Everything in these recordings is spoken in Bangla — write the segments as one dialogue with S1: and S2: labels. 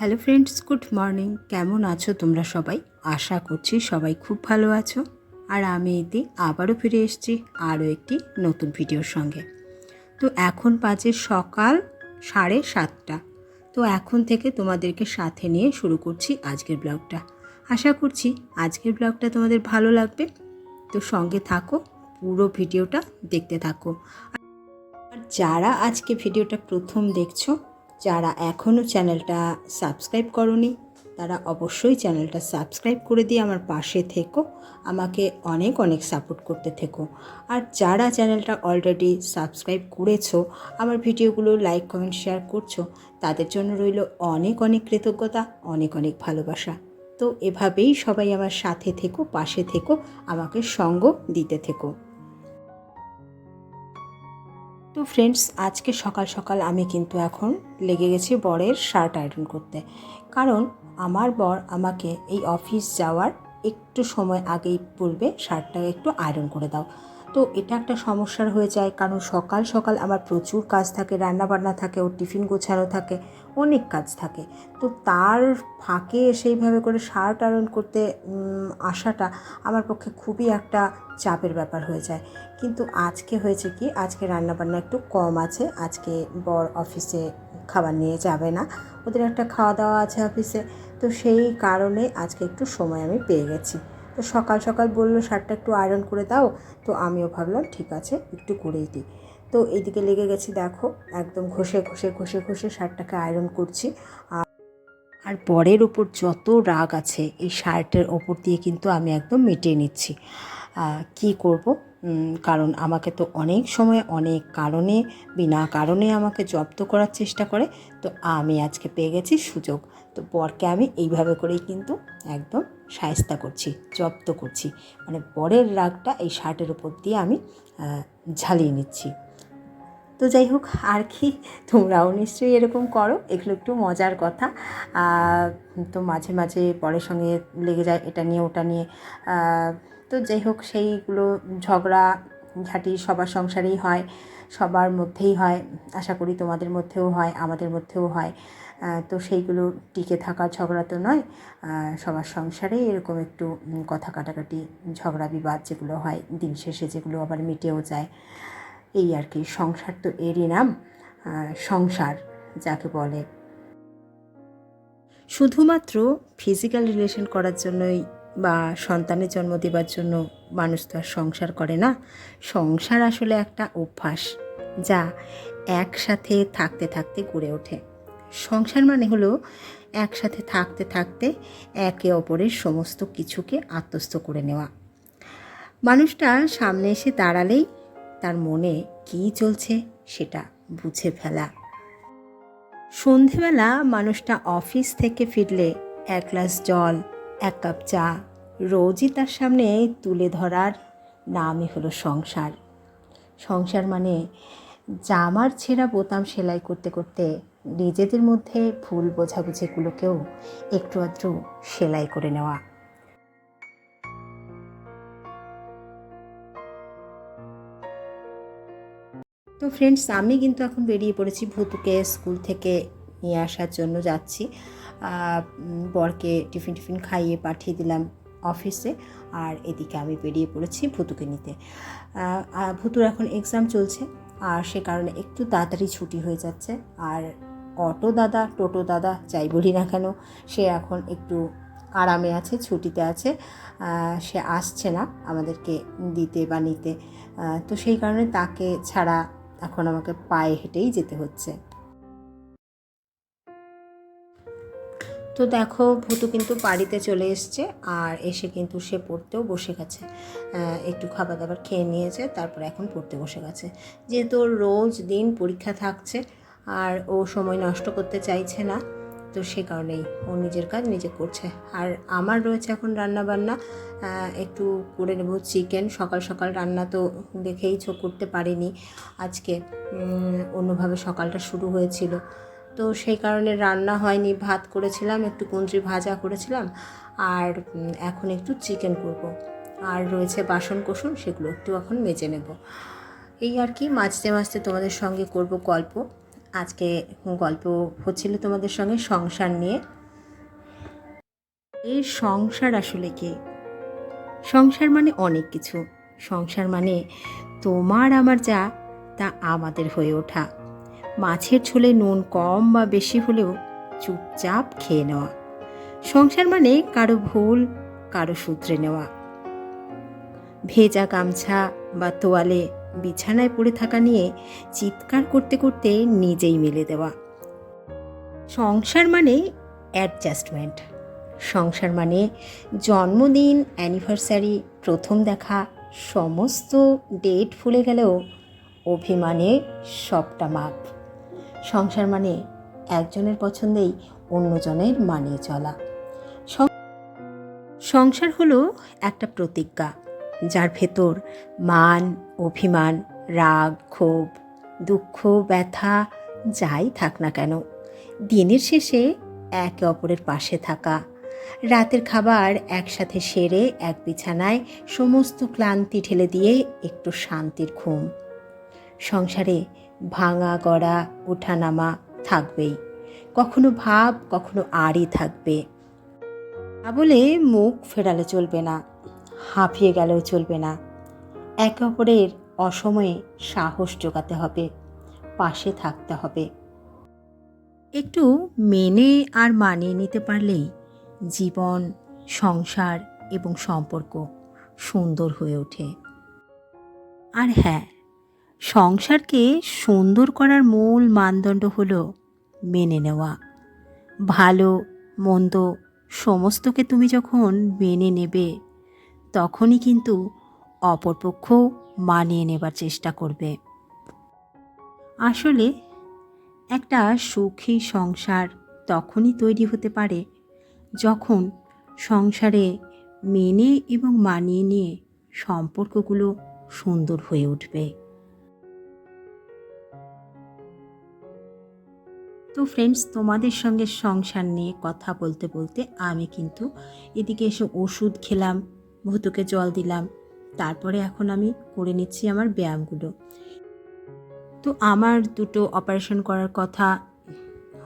S1: হ্যালো ফ্রেন্ডস গুড মর্নিং কেমন আছো তোমরা সবাই? আশা করছি সবাই খুব ভালো আছো। আর আমি এতে আবারও ফিরে এসেছি আরও একটি নতুন ভিডিওর সঙ্গে। তো এখন বাজে সকাল সাড়ে সাতটা। তো এখন থেকে তোমাদেরকে সাথে নিয়ে শুরু করছি আজকের ব্লগটা। আশা করছি আজকের ব্লগটা তোমাদের ভালো লাগবে। তো সঙ্গে থাকো, পুরো ভিডিওটা দেখতে থাকো। আর যারা আজকে ভিডিওটা প্রথম দেখছ যারা এখনও চ্যানেলটা সাবস্ক্রাইব করনি, তারা অবশ্যই চ্যানেলটা সাবস্ক্রাইব করে দিয়ে আমার পাশে থেকো। আমাকে অনেক অনেক সাপোর্ট করতে থেকো। আর যারা চ্যানেলটা অলরেডি সাবস্ক্রাইব করেছ, আমার ভিডিওগুলো লাইক, কমেন্ট, শেয়ার করছ, তাদের জন্য রইল অনেক অনেক কৃতজ্ঞতা, অনেক অনেক ভালোবাসা। তো এভাবেই সবাই আমার সাথে থেকো, পাশে থেকো, আমাকে সঙ্গ দিতে থেকো। তো ফ্রেন্ডস আজকে সকাল সকাল আমি কিন্তু এখন লেগে গেছি বরের শার্ট আয়রন করতে। কারণ আমার বর আমাকে এই অফিস যাওয়ার একটু সময় আগেই বলবে, শার্টটাকে একটু আয়রন করে দাও। তো এটা একটা সমস্যার হয়ে যায়, কারণ সকাল সকাল আমার প্রচুর কাজ থাকে, রান্নাবান্না থাকে, ওর টিফিন গোছানো থাকে, অনেক কাজ থাকে। তো তার ফাঁকে সেইভাবে করে শার্ট আয়রন করতে আসাটা আমার পক্ষে খুবই একটা চাপের ব্যাপার হয়ে যায়। কিন্তু আজকে হয়েছে কি, আজকে রান্নাবান্না একটু কম আছে, আজকে বর অফিসে খাবার নিয়ে যাবে না, ওদের একটা খাওয়া দাওয়া আছে অফিসে, তো সেই কারণে আজকে একটু সময় আমি পেয়ে গেছি। তো সকাল সকাল বলল, শার্টটা একটু আয়রন করে দাও। তো আমিও ভাবলাম, ঠিক আছে, একটু করেই দিই। তো এইদিকে লেগে গেছি, দেখো, একদম ঘষে ঘষে ঘষে ঘষে শার্টটাকে আয়রন করছি। আর আর পরের ওপর যত রাগ আছে, এই শার্টের ওপর দিয়ে কিন্তু আমি একদম মিটিয়ে নিচ্ছি। কি করব? কারণ আমাকে তো অনেক সময়, অনেক কারণে, বিনা কারণে আমাকে জব্দ করার চেষ্টা করে। তো আমি আজকে পেয়ে গেছি সুযোগ। তো বরকে আমি এইভাবে করেই কিন্তু একদম সায়স্তা করছি, জব্দ করছি। মানে বরের রাগটা এই শার্টের উপর দিয়ে আমি ঝালিয়ে নিচ্ছি। তো যাই হোক, আর কি? তোমরাও নিশ্চয়ই এরকম করো। এগুলো একটু মজার কথা। তো মাঝে মাঝে পরের সঙ্গে লেগে যায় এটা নিয়ে, ওটা নিয়ে। তো যাই হোক, সেইগুলো ঝগড়া, ঝাঁটি সবার সংসারেই হয়, সবার মধ্যেই হয়। আশা করি তোমাদের মধ্যেও হয়, আমাদের মধ্যেও হয়। তো সেইগুলো টিকে থাকা ঝগড়া তো নয়। সবার সংসারেই এরকম একটু কথা কাটাকাটি, ঝগড়া বিবাদ যেগুলো হয়, দিন শেষে যেগুলো আবার মিটেও যায়। এই আর কি, সংসার তো এরই নাম সংসার যাকে বলে। শুধুমাত্র ফিজিক্যাল রিলেশন করার জন্যই বা সন্তানের জন্ম দেবার জন্য মানুষ তো আর সংসার করে না। সংসার আসলে একটা অভ্যাস যা একসাথে থাকতে থাকতে গড়ে ওঠে। সংসার মানে হলো একসাথে থাকতে থাকতে একে অপরের সমস্ত কিছুকে আত্মস্থ করে নেওয়া। মানুষটা সামনে এসে দাঁড়ালেই তার মনে কী চলছে সেটা বুঝে ফেলা। সন্ধেবেলা মানুষটা অফিস থেকে ফিরলে এক গ্লাস জল, এক কাপ চা, রোজই তার সামনে তুলে ধরার নামই হলো সংসার। সংসার মানে জামার ছেঁড়া বোতাম সেলাই করতে করতে নিজেদের মধ্যে ভুল বোঝাবুঝিগুলোকেও একটু আধটু সেলাই করে নেওয়া। তো ফ্রেন্ডস আমি কিন্তু এখন বেরিয়ে পড়েছি ভুতুকে স্কুল থেকে নিয়ে আসার জন্য যাচ্ছি। বরকে টিফিন টিফিন খাইয়ে পাঠিয়ে দিলাম অফিসে আর এদিকে আমি বেরিয়ে পড়েছি ভুতুকে নিতে। ভুতুর এখন এক্সাম চলছে আর সে কারণে একটু তাড়াতাড়ি ছুটি হয়ে যাচ্ছে আর অটো দাদা, টোটো দাদা, যাই বলি না কেন, সে এখন একটু আরামে আছে, ছুটিতে আছে। সে আসছে না আমাদেরকে দিতে বা নিতে। তো সেই কারণে তাকে ছাড়া এখন আমাকে পায়ে হেঁটেই যেতে হচ্ছে। তো দেখো, ভুতু কিন্তু বাড়িতে চলে এসছে আর এসে কিন্তু সে পড়তেও বসে গেছে। একটু খাবার দাবার খেয়ে নিয়েছে, তারপর এখন পড়তে বসে গেছে। যেহেতু রোজ দিন পরীক্ষা থাকছে আর ও সময় নষ্ট করতে চাইছে না তো সে কারণেই ও নিজের কাজ নিজে করছে। আর আমার রয়েছে এখন রান্না বান্না একটু করে নেব চিকেন। সকাল সকাল রান্না তো দেখেই দেখেইছো করতে পারিনি। আজকে অন্যভাবে সকালটা শুরু হয়েছিল। তো সেই কারণে রান্না হয়নি, ভাত করেছিলাম, একটু কুঁদরি ভাজা করেছিলাম, আর এখন একটু চিকেন করব। আর রয়েছে বাসন কোসন, সেগুলো একটু এখন মেজে নেব। এই আর কি মাঝতে মাঝতে তোমাদের সঙ্গে করব গল্প। আজকে গল্প হচ্ছিল তোমাদের সঙ্গে সংসার নিয়ে। এই সংসার আসলে কি? সংসার মানে অনেক কিছু। সংসার মানে তোমার আমার যা, তা আমাদের হয়ে ওঠা। মাছের ঝোলে নুন কম বা বেশি হলেও চুপচাপ খেয়ে নেওয়া। সংসার মানে কারও ভুল, কারও সূত্রে নেওয়া। ভেজা গামছা বা তোয়ালে বিছানায় পড়ে থাকা নিয়ে চিৎকার করতে করতে নিজেই মেলে দেওয়া। সংসার মানে অ্যাডজাস্টমেন্ট সংসার মানে জন্মদিন অ্যানিভার্সারি প্রথম দেখা, সমস্ত ডেট ভুলে গেলেও অভিমানে সবটা মাপ। সংসার মানে একজনের পছন্দেই অন্যজনের মানিয়ে চলা। সংসার হলো একটা প্রতিজ্ঞা, যার ভেতর মান অভিমান, রাগ, ক্ষোভ, দুঃখ, ব্যথা, যাই থাক না কেন। দিনের শেষে একে অপরের পাশে থাকা। রাতের খাবার একসাথে সেরে এক বিছানায় সমস্ত ক্লান্তি ঠেলে দিয়ে একটু শান্তির ঘুম। সংসারে ভাঙা, গড়া, ওঠানামা থাকবেই। কখনো ভাব, কখনো আড়ি থাকবে। তা বলে মুখ ফেরালে চলবে না হাঁপিয়ে গেলেও চলবে না। একে অপরের অসময়ে সাহস জোগাতে হবে, পাশে থাকতে হবে। একটু মেনে আর মানিয়ে নিতে পারলেই জীবন, সংসার এবং সম্পর্ক সুন্দর হয়ে ওঠে। আর হ্যাঁ সংসারকে সুন্দর করার মূল মানদণ্ড হলো মেনে নেওয়া। ভালো, মন্দ, সমস্তকে তুমি যখন মেনে নেবে, তখনই কিন্তু অপরপক্ষ মানিয়ে নেবার চেষ্টা করবে। আসলে একটা সুখী সংসার তখনই তৈরি হতে পারে যখন সংসারে মেনে এবং মানিয়ে নিয়ে সম্পর্কগুলো সুন্দর হয়ে উঠবে। তো ফ্রেন্ডস তোমাদের সঙ্গে সংসার নিয়ে কথা বলতে বলতে আমি কিন্তু এদিকে এসে ওষুধ খেলাম, ভুতুকে জল দিলাম তারপরে এখন আমি করে নিচ্ছি আমার ব্যায়ামগুলো। তো আমার দুটো অপারেশন করার কথা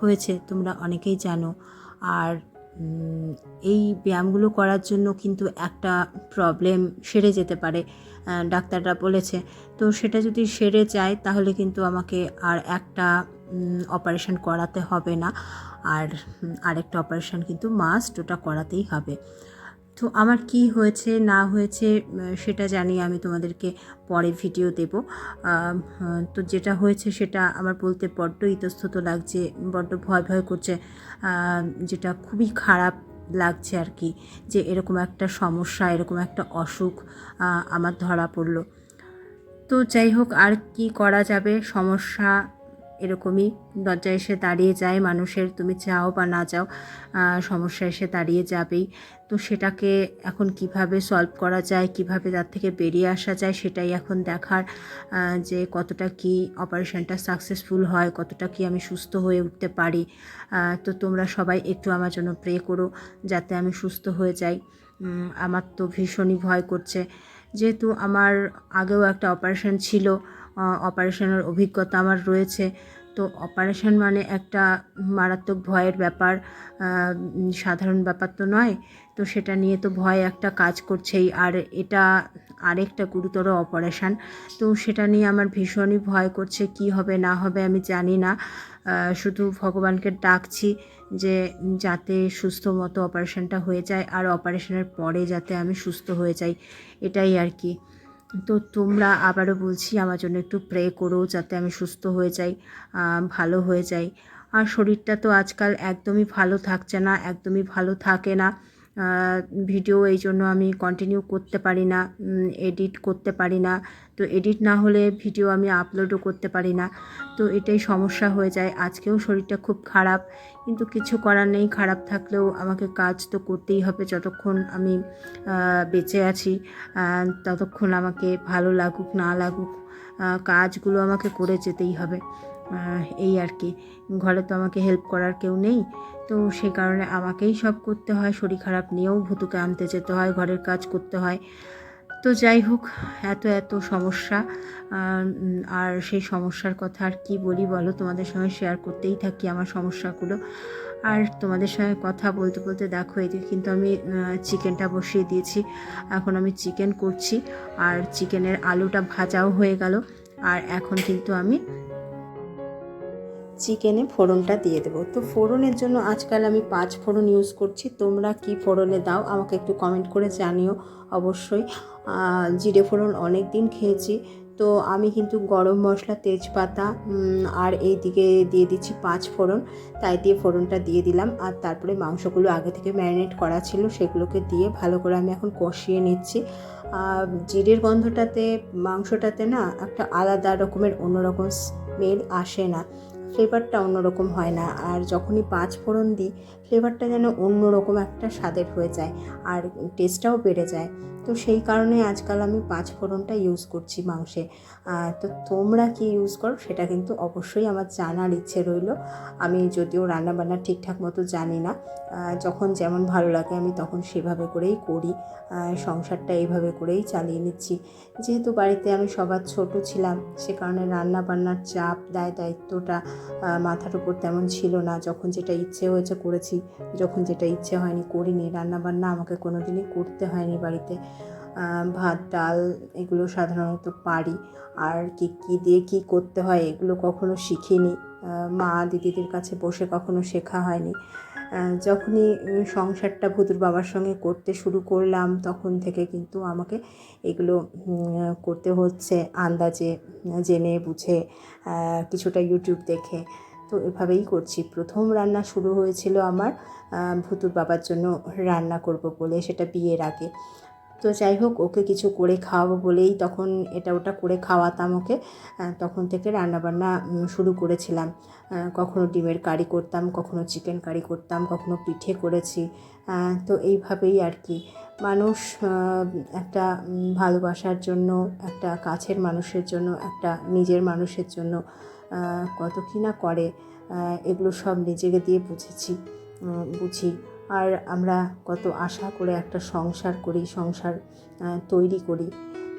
S1: হয়েছে, তোমরা অনেকেই জানো। আর এই ব্যায়ামগুলো করার জন্য কিন্তু একটা প্রবলেম সেরে যেতে পারে ডাক্তাররা বলেছে। তো সেটা যদি সেরে যায়, তাহলে কিন্তু আমাকে আর একটা অপারেশন করাতে হবে না। আর আরেকটা অপারেশন কিন্তু মাস্ট ওটা করাতেই হবে। তো আমার কি হয়েছে, না হয়েছে সেটা জানি আমি তোমাদেরকে পরে ভিডিও দেব। তো যেটা হয়েছে সেটা আমার বলতে বড্ড ইতস্তত লাগছে, বড্ড ভয় ভয় করছে। যেটা খুবই খারাপ লাগছে আর কি, যে এরকম একটা সমস্যা, এরকম একটা অসুখ আমার ধরা পড়ল। তো যাই হোক, আর কি করা যাবে? সমস্যা এরকমই দরজায় এসে দাঁড়িয়ে যায় মানুষের, তুমি চাও বা না চাও সমস্যা এসে দাঁড়িয়ে যাবেই। তো সেটাকে এখন কীভাবে সলভ করা যায়, কীভাবে তার থেকে বেরিয়ে আসা যায়, সেটাই এখন দেখার যে কতটা কি অপারেশনটা সাকসেসফুল হয়, কতটা কি আমি সুস্থ হয়ে উঠতে পারি। তো তোমরা সবাই একটু আমার জন্য প্রে করো যাতে আমি সুস্থ হয়ে যাই। আমার তো ভীষণই ভয় করছে। যেহেতু আমার আগেও একটা অপারেশন ছিল অপারেশনের অভিজ্ঞতা আমার রয়েছে তো অপারেশন মানে একটা মারাত্মক ভয়ের ব্যাপার সাধারণ ব্যাপার তো নয়। তো সেটা নিয়ে তো ভয় একটা কাজ করছেই। আর এটা আরেকটা গুরুতর অপারেশন তো সেটা নিয়ে আমার ভীষণই ভয় করছে, কি হবে, না হবে আমি জানি না। শুধু ভগবানকে ডাকছি যে যাতে সুস্থ মতো অপারেশানটা হয়ে যায়, আর অপারেশনের পরে যাতে আমি সুস্থ হয়ে যাই, এটাই আর কি। তো তোমরা আবারও বলছি, আমার জন্য একটু প্রে করো যাতে আমি সুস্থ হয়ে যাই ভালো হয়ে যাই। আর শরীরটা তো আজকাল একদমই ভালো থাকছে না, একদমই ভালো থাকে না। ভিডিও এই জন্য আমি কন্টিনিউ করতে পারি না এডিট করতে পারি না। তো এডিট না হলে ভিডিও আমি আপলোডও করতে পারি না। তো এটাই সমস্যা হয়ে যায়। আজকেও শরীরটা খুব খারাপ, কিন্তু কিছু করার নেই। খারাপ থাকলেও আমাকে কাজ তো করতেই হবে যতক্ষণ আমি বেঁচে আছি ততক্ষণ আমাকে ভালো লাগুক, না লাগুক কাজগুলো আমাকে করে যেতেই হবে। এই আর কি। ঘরে তো আমাকে হেল্প করার কেউ নেই। তো সে কারণে আমাকেই সব করতে হয়। শরীর খারাপ নিয়েও ভুতুকে আনতে যেতে হয়, ঘরের কাজ করতে হয়। তো যাই হোক, এত এত সমস্যা। আর সেই সমস্যার কথা আর কি বলি বলো? তোমাদের সঙ্গে শেয়ার করতেই থাকি আমার সমস্যাগুলো। আর তোমাদের সঙ্গে কথা বলতে বলতে দেখো, এদিকে কিন্তু আমি চিকেনটা বসিয়ে দিয়েছি। এখন আমি চিকেন করছি। আর চিকেনের আলুটা ভাজাও হয়ে গেল। আর এখন কিন্তু আমি চিকেনে ফোড়নটা দিয়ে দেবো। তো ফোড়নের জন্য আজকাল আমি পাঁচ ফোড়ন ইউজ করছি। তোমরা কি ফোড়নে দাও, আমাকে একটু কমেন্ট করে জানিও অবশ্যই। জিরে ফোড়ন অনেক দিন খেয়েছি। তো আমি কিন্তু গরম মশলা, তেজপাতা আর এই দিকে দিয়ে দিচ্ছি পাঁচ ফোড়ন। তাই দিয়ে ফোড়নটা দিয়ে দিলাম। আর তারপরে মাংসগুলো আগে থেকে ম্যারিনেট করা ছিল, সেগুলোকে দিয়ে ভালো করে আমি এখন কষিয়ে নিচ্ছি। জিরের গন্ধটাতে, মাংসটাতে না একটা আলাদা রকমের অন্যরকম স্মেল আসে না। ফ্লেভারটা অন্যরকম হয় না। আর যখনই পাঁচ ফোড়ন দিই, ফ্লেভারটা যেন অন্যরকম একটা স্বাদের হয়ে যায়, আর টেস্টটাও বেড়ে যায়। তো সেই কারণে আজকাল আমি পাঁচ ফোড়নটা ইউজ করছি মাংসে। তো তোমরা কি ইউজ করো সেটা কিন্তু অবশ্যই আমার জানার ইচ্ছে রইল। আমি যদিও রান্নাবান্না ঠিকঠাক মতো জানি না যখন যেমন ভালো লাগে আমি তখন সেভাবে করেই করি। সংসারটা এইভাবে করেই চালিয়ে নিচ্ছি। যেহেতু বাড়িতে আমি সবার ছোট ছিলাম, সে কারণে রান্না বান্নার চাপ, দায় দায়িত্বটা মাথার উপর তেমন ছিল না। যখন যেটা ইচ্ছে হয়েছে করেছি, যখন যেটা ইচ্ছে হয়নি করিনি রান্না বান্না আমাকে কোনো দিনই করতে হয়নি বাড়িতে। ভাত, ডাল এগুলো সাধারণত পারি। আর কি, কী দিয়ে কী করতে হয় এগুলো কখনো শিখিনি। মা দিদিদের কাছে বসে কখনো শেখা হয়নি। যখনই সংসারটা ভুতুর বাবার সঙ্গে করতে শুরু করলাম, তখন থেকে কিন্তু আমাকে এগুলো করতে হচ্ছে আন্দাজে, জেনে, বুঝে কিছুটা ইউটিউব দেখে। তো এভাবেই করছি। প্রথম রান্না শুরু হয়েছিল আমার ভুতুর বাবার জন্য রান্না করব বলে, সেটা বিয়ের আগে। তো যাই হোক, ওকে কিছু করে খাওয়াবো বলেই তখন এটা ওটা করে খাওয়াতাম ওকে। তখন থেকে রান্নাবান্না শুরু করেছিলাম। কখনো ডিমের কারি করতাম, কখনো চিকেন কারি করতাম, কখনো পিঠে করেছি। তো এইভাবেই আর কি। মানুষ একটা ভালোবাসার জন্য, একটা কাছের মানুষের জন্য, একটা নিজের মানুষের জন্য কত কী না করে এগুলো সব নিজেকে দিয়ে বুঝেছি বুঝি। আর আমরা কত আশা করে একটা সংসার করি, সংসার তৈরি করি।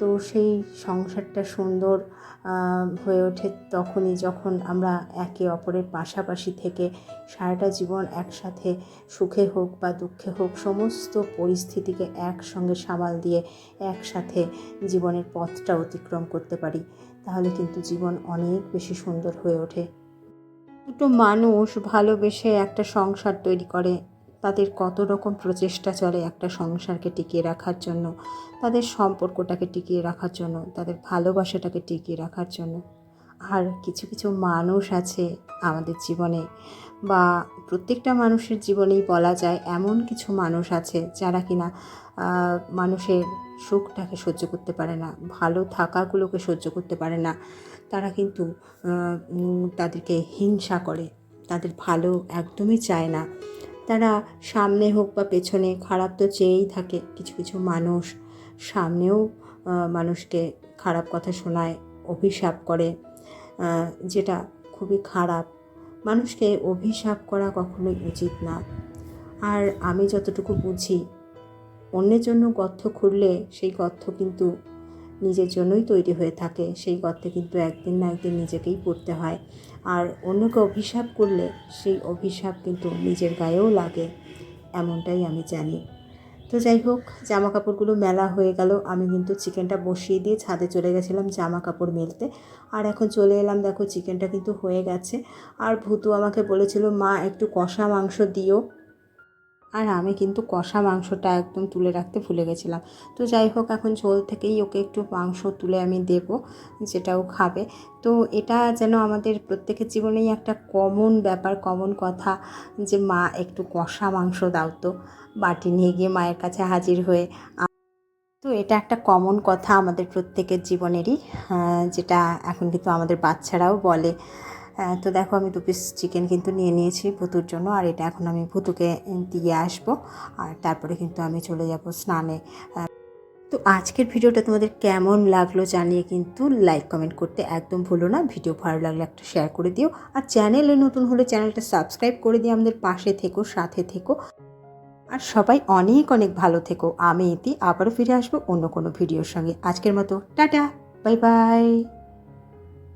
S1: তো সেই সংসারটা সুন্দর হয়ে ওঠে তখনই যখন আমরা একে অপরের পাশাপাশি থেকে সারাটা জীবন একসাথে সুখে হোক বা দুঃখে হোক সমস্ত পরিস্থিতিকে একসঙ্গে সামাল দিয়ে একসাথে জীবনের পথটা অতিক্রম করতে পারি, তাহলে কিন্তু জীবন অনেক বেশি সুন্দর হয়ে ওঠে। দুটো মানুষ ভালোবেসে একটা সংসার তৈরি করে তাদের কত রকম প্রচেষ্টা চলে একটা সংসারকে টিকিয়ে রাখার জন্য, তাদের সম্পর্কটাকে টিকিয়ে রাখার জন্য, তাদের ভালোবাসাটাকে টিকিয়ে রাখার জন্য। আর কিছু কিছু মানুষ আছে আমাদের জীবনে, বা প্রত্যেকটা মানুষের জীবনেই বলা যায় এমন কিছু মানুষ আছে যারা কিনা মানুষের সুখটাকে সহ্য করতে পারে না, ভালো থাকাগুলোকে সহ্য করতে পারে না। তারা কিন্তু তাদেরকে হিংসা করে, তাদের ভালো একদমই চায় না। তারা সামনে হোক বা পেছনে, খারাপ তো চেয়েই থাকে কিছু কিছু মানুষ। সামনেও মানুষকে খারাপ কথা শোনায়, অভিশাপ করে যেটা খুবই খারাপ। মানুষকে অভিশাপ করা কখনোই উচিত না। আর আমি যতটুকু বুঝি, অন্যের জন্য গর্ত খুঁড়লে সেই গর্ত কিন্তু নিজের জন্যই তৈরি হয়ে থাকে। সেই গর্তে কিন্তু একদিন না একদিন নিজেকেই পড়তে হয়। আর অন্যকে অভিশাপ করলে সেই অভিশাপ কিন্তু নিজের গায়েও লাগে, এমনটাই আমি জানি। তো যাই হোক জামা কাপড়গুলো মেলা হয়ে গেল। আমি কিন্তু চিকেনটা বসিয়ে দিয়ে ছাদে চলে গেছিলাম জামা কাপড় মেলতে। আর এখন চলে এলাম, দেখো, চিকেনটা কিন্তু হয়ে গেছে। আর ভুতু আমাকে বলেছিল, মা, একটু কষা মাংস দিও। আর আমি কিন্তু কষা মাংসটা একদম তুলে রাখতে ভুলে গেছিলাম। তো যাই হোক, এখন ঝোল থেকেই ওকে একটু মাংস তুলে আমি দেব যেটাও খাবে। তো এটা যেন আমাদের প্রত্যেকের জীবনেই একটা কমন ব্যাপার কমন কথা যে মা একটু কষা মাংস দাও তো। বাটি নিয়ে গিয়ে মায়ের কাছে হাজির হয়ে তো এটা একটা কমন কথা আমাদের প্রত্যেকের জীবনেরই যেটা এখন কিন্তু আমাদের বাচ্চারাও বলে। তো দেখো আমি দু পিস চিকেন কিন্তু নিয়ে নিয়েছি ভুতুর জন্য আর এটা এখন আমি ভুতুকে দিয়ে আসব আর তারপরে কিন্তু আমি চলে যাব স্নানে। আহ, তো আজকের ভিডিওটা তোমাদের কেমন লাগল জানিয়ে কিন্তু লাইক কমেন্ট করতে একদম ভুলো না। ভিডিও ভালো লাগলে একটা শেয়ার করে দিও আর চ্যানেলে নতুন হলে চ্যানেলটা সাবস্ক্রাইব করে দিও আমাদের পাশে থেকো সাথে থেকো। আর সবাই অনেক অনেক ভালো থেকো। আমি ইতি আবারও ফিরে আসব অন্য কোনো ভিডিওর সঙ্গে। আজকের মতো টাটা বাই বাই